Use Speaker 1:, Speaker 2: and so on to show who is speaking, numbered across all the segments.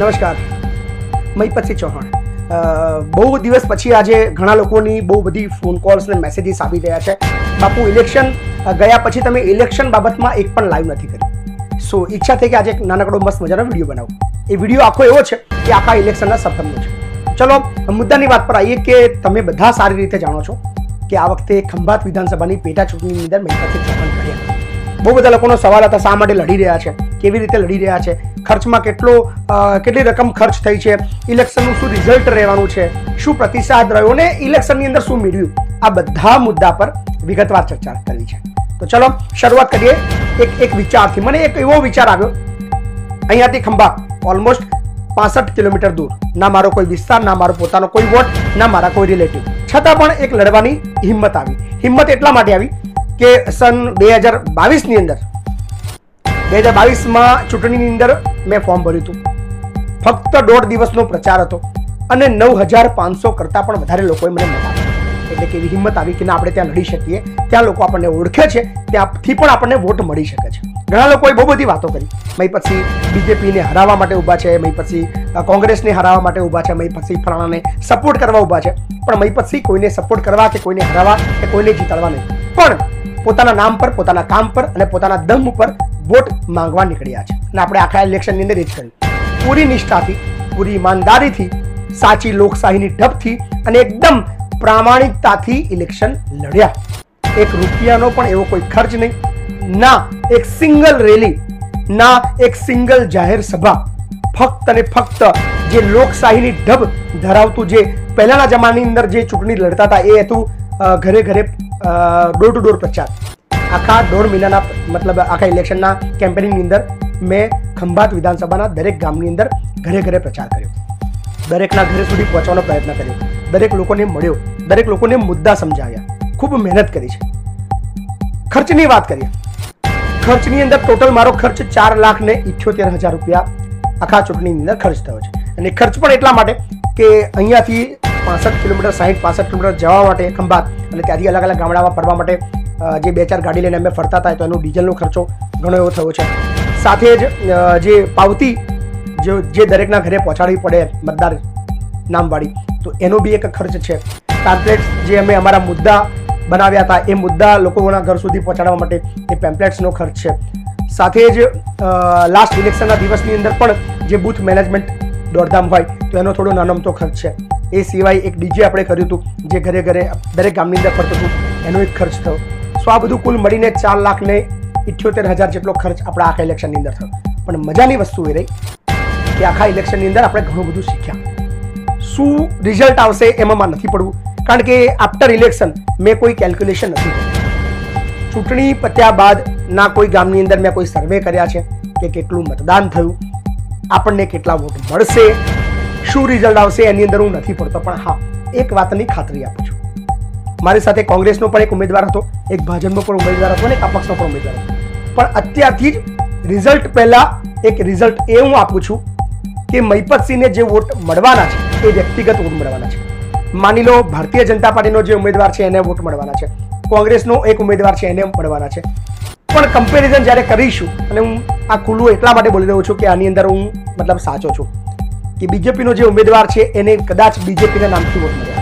Speaker 1: નમસ્કાર. મહીપતસિંહ ચૌહાણ. બહુ દિવસ પછી આજે ઘણા લોકોની બહુ બધી ફોન કોલ્સ ને મેસેજીસ આવી રહ્યા છે. બાપુ ઇલેક્શન ગયા પછી તમે ઇલેક્શન બાબતમાં એક પણ લાઈવ નથી કરી. સો ઈચ્છા થઈ કે આજે એક નાનકડો મસ્ત મજાનો વીડિયો બનાવો. એ વીડિયો આખો એવો છે કે આખા ઇલેક્શનના સપ્તમનો છે. ચલો, મુદ્દાની વાત પર આવીએ કે તમે બધા સારી રીતે જાણો છો કે આ વખતે ખંભાત વિધાનસભાની પેટા ચૂંટણીની અંદર મહીપતસિંહ ચૌહાણ કર્યા બહુ બધા લોકોનો સવાલ હતા, શા માટે લડી રહ્યા છે, કેવી રીતે લડી રહ્યા છે ખર્ચમાં કેટલો કેટલી રકમ ખર્ચ થઈ છે ઇલેક્શનનું શું રિઝલ્ટ રહેવાનું છે, શું પ્રતિસાદ રહ્યો ને ઇલેક્શનની અંદર શું મેળવ્યું? આ બધા મુદ્દા પર વિગતવાર ચર્ચા કરવી છે. તો ચલો, શરૂઆત કરીએ. એક એક વિચારથી, મને એક એવો વિચાર આવ્યો. અહીંયાથી ખંભા ઓલમોસ્ટ પાસઠ કિલોમીટર દૂર. ના મારો કોઈ વિસ્તાર, ના મારો પોતાનો કોઈ વોટ ના મારા કોઈ રિલેટિવ છતાં પણ એક લડવાની હિંમત આવી. હિંમત એટલા માટે આવી કે સન બે હજાર બાવીસની અંદર બે હજાર બાવીસમાં ચૂંટણીની અંદર મેં ફોર્મ ભર્યું હતું. ફક્ત દોઢ દિવસનો પ્રચાર હતો અને નવ હજાર પાંચસો કરતાં પણ વધારે લોકોએ મને મત એટલે કે એવી હિંમત આવી કે ના, આપણે ત્યાં લડી શકીએ. ત્યાં લોકો આપણને ઓળખે છે, ત્યાંથી પણ આપણને વોટ મળી શકે છે. ઘણા લોકોએ બહુ બધી વાતો કરી. મય પછી બીજેપીને હરાવવા માટે ઊભા છે મય પછી કોંગ્રેસને હરાવવા માટે ઊભા છે મય પછી ફલાણાને સપોર્ટ કરવા ઊભા છે. પણ મય પછી કોઈને સપોર્ટ કરવા કે કોઈને હરાવવા કે કોઈને જીતાડવા નહીં. પણ પોતાના નામ પર, પોતાના કામ પર અને પોતાના દમ ઉપર વોટ માંગવા નીકળ્યા છે. અને આપણે આખા ઇલેક્શનની અંદર એ જ કર્યું. પૂરી નિષ્ઠાથી, પૂરી ઈમાનદારીથી, સાચી લોકશાહીની ઢબથી અને એકદમ પ્રામાણિકતાથી ઇલેક્શન લડ્યા. એક રૂપિયાનો પણ એવો કોઈ ખર્ચ નહીં. ના એક સિંગલ રેલી ના એક સિંગલ જાહેર સભા. ફક્ત અને ફક્ત જે લોકશાહીની ઢબ ધરાવતું જે પહેલાના જમાનાની અંદર જે ચૂંટણી લડતા હતા એ હતું ઘરે ઘરે ડોર ટુ ડોર પ્રચાર. આખા દોઢ મહિનાના, મતલબ આખા ઇલેક્શનના કેમ્પેનિંગની અંદર મેં ખંભાત વિધાનસભાના દરેક ગામની અંદર ઘરે ઘરે પ્રચાર કર્યો. દરેકના ઘરે સુધી પહોંચવાનો પ્રયત્ન કર્યો. દરેક લોકોને મળ્યો. દરેક લોકોને મુદ્દા સમજાવ્યા. ખૂબ મહેનત કરી છે. ખર્ચની વાત કરીએ. ખર્ચની અંદર ટોટલ મારો ખર્ચ ચાર લાખ ને ઇઠ્યોતેર હજાર રૂપિયા આખા ચૂંટણીની અંદર ખર્ચ થયો છે. અને ખર્ચ પણ એટલા માટે કે અહીંયાથી પાસઠ કિલોમીટર, સાહીઠ, પાસઠ કિલોમીટર જવા માટે ખંભાત અને ત્યાંથી અલગ અલગ ગામડામાં ફરવા માટે જે બે ચાર ગાડી લઈને અમે ફરતા હતા, તો એનો ડીઝલનો ખર્ચો ઘણો એવો થયો છે. સાથે જ જે પાવતી, જે દરેકના ઘરે પહોંચાડવી પડે મતદાર નામવાળી, તો એનો બી એક ખર્ચ છે. પેમ્પલેટ્સ જે અમે અમારા મુદ્દા બનાવ્યા હતા, એ મુદ્દા લોકોના ઘર સુધી પહોંચાડવા માટે એ પેમ્પલેટ્સનો ખર્ચ છે. સાથે જ લાસ્ટ ઇલેક્શનના દિવસની અંદર પણ જે બૂથ મેનેજમેન્ટ દોડધામ હોય, તો એનો થોડો નાનમતો ખર્ચ છે. એ સિવાય એક ડીજે આપણે કર્યું હતું, જે ઘરે ઘરે દરેક ગામની અંદર ફરતું હતું, એનો એક ખર્ચ થયો. સો આ બધું કુલ મળીને ચાર લાખ ઇઠ્યોતેર હજાર જેટલો ખર્ચ આપણા આખા ઇલેક્શનની અંદર થયો. પણ મજાની વસ્તુ એ રહી કે આખા ઇલેક્શનની અંદર આપણે ઘણું બધું શીખ્યા. શું રિઝલ્ટ આવશે એમાં નથી પડવું. કારણ કે આફ્ટર ઇલેક્શન મેં કોઈ કેલ્ક્યુલેશન નથી કર્યું. ચૂંટણી પત્યા બાદ ના કોઈ ગામની અંદર મેં કોઈ સર્વે કર્યા છે કે કેટલું મતદાન થયું. આપણને કેટલા વોટ મળશે? શું રિઝલ્ટ આવશે? એની અંદર હું નથી પડતો. પણ હા, એક વાતની ખાતરી આપું છું. મારી સાથે કોંગ્રેસનો પણ એક ઉમેદવાર હતો, એક ભાજપનો પણ ઉમેદવાર હતો અને અપક્ષનો પણ ઉમેદવાર હતો. પણ અત્યારથી જ રિઝલ્ટ પહેલાં એક રિઝલ્ટ એ હું આપું છું કે મહિપતસિંહને જે વોટ મળવાના છે, એ વ્યક્તિગત વોટ મળવાના છે. માની લો, ભારતીય જનતા પાર્ટીનો જે ઉમેદવાર છે, એને વોટ મળવાના છે. કોંગ્રેસનો એક ઉમેદવાર છે, એને મળવાના છે. પણ કમ્પેરિઝન જ્યારે કરીશું, અને હું આ ખુલ્લું એટલા માટે બોલી રહ્યો છું કે આની અંદર હું મતલબ સાચો છું કે બીજેપીનો જે ઉમેદવાર છે, એને કદાચ બીજેપીના નામથી વોટ મળ્યા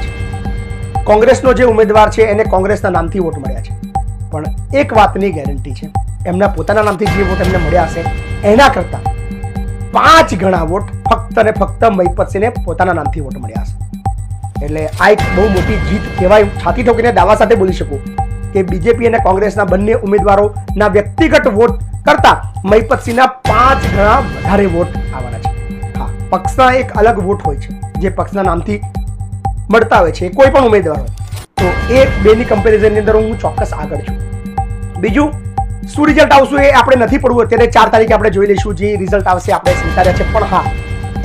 Speaker 1: કોંગ્રેસનો જે ઉમેદવાર છે, એને કોંગ્રેસના નામથી વોટ મળ્યા છે. પણ એક વાતની ગેરંટી છે, એમના પોતાના નામથી જે વોટ એમને મળ્યા હશે, એના કરતાં પાંચ ગણા વોટ ફક્ત ને ફક્ત મહિપતસિંહને પોતાના નામથી વોટ મળ્યા હશે. એટલે આ એક બહુ મોટી જીત કહેવાય. છાતી ઠોકીને દાવા સાથે બોલી શકું કે બીજેપી અને કોંગ્રેસના બંને ઉમેદવારોના વ્યક્તિગત વોટ કરતા મહિપતસિંહના પાંચ ગણા વધારે વોટ આવવાના છે. હા, પક્ષના એક અલગ વોટ હોય છે, જે પક્ષના નામથી મળતા હોય છે, કોઈ પણ ઉમેદવાર હોય. તો એ બેની કમ્પેરિઝનની અંદર હું ચોક્કસ આગળ છું. બીજું, શું રિઝલ્ટ આવશું એ આપણે નથી પડવું, અત્યારે ચાર તારીખે આપણે જોઈ લઈશું જે રિઝલ્ટ આવશે, આપણે સ્વીકાર્યા છે. પણ હા,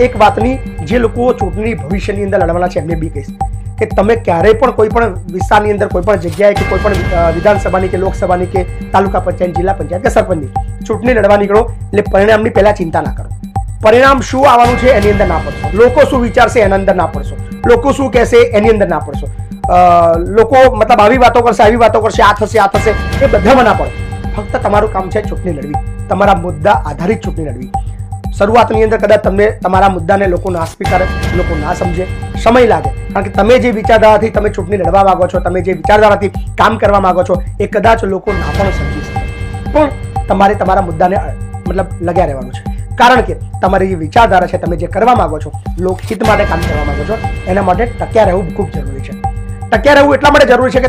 Speaker 1: એક વાતની જે લોકો ચૂંટણી ભવિષ્યની અંદર લડવાના છે, એમને બી કહીશ કે તમે ક્યારેય પણ કોઈ પણ વિસ્તારની અંદર, કોઈ પણ જગ્યાએ કે કોઈ પણ વિધાનસભાની કે લોકસભાની કે તાલુકા પંચાયત, જિલ્લા પંચાયત કે સરપંચની ચૂંટણી લડવા નીકળો, એટલે પરિણામની પહેલાં ચિંતા ના કરો. પરિણામ શું આવવાનું છે, એની અંદર ના પડશો. લોકો શું વિચારશે, એના અંદર ના પડશો. લોકો શું કહેશે એની અંદર ના પડશો. લોકો મતલબ આવી વાતો કરશે, આવી વાતો કરશે, આ થશે આ થશે, એ બધામાં ના પડો. ફક્ત તમારું કામ છે ચૂંટણી લડવી. તમારા મુદ્દા આધારિત ચૂંટણી લડવી. શરૂઆતની અંદર કદાચ તમને તમારા મુદ્દાને લોકો ના સ્વીકારે, લોકો ના સમજે. સમય લાગે. કારણ કે તમે જે વિચારધારાથી તમે ચૂંટણી લડવા માગો છો, તમે જે વિચારધારાથી કામ કરવા માંગો છો, એ કદાચ લોકો ના પણ સમજી શકે. પણ તમારે તમારા મુદ્દાને મતલબ લગ્યા રહેવાનું છે. કારણ કે તમારી જે વિચારધારા છે, તમે જે કરવા માંગો છો, લોકહિત માટે કામ કરવા માંગો છો, એના માટે ટક્યા રહેવું ખૂબ જરૂરી છે. ટક્યા રહેવું એટલા માટે જરૂરી છે કે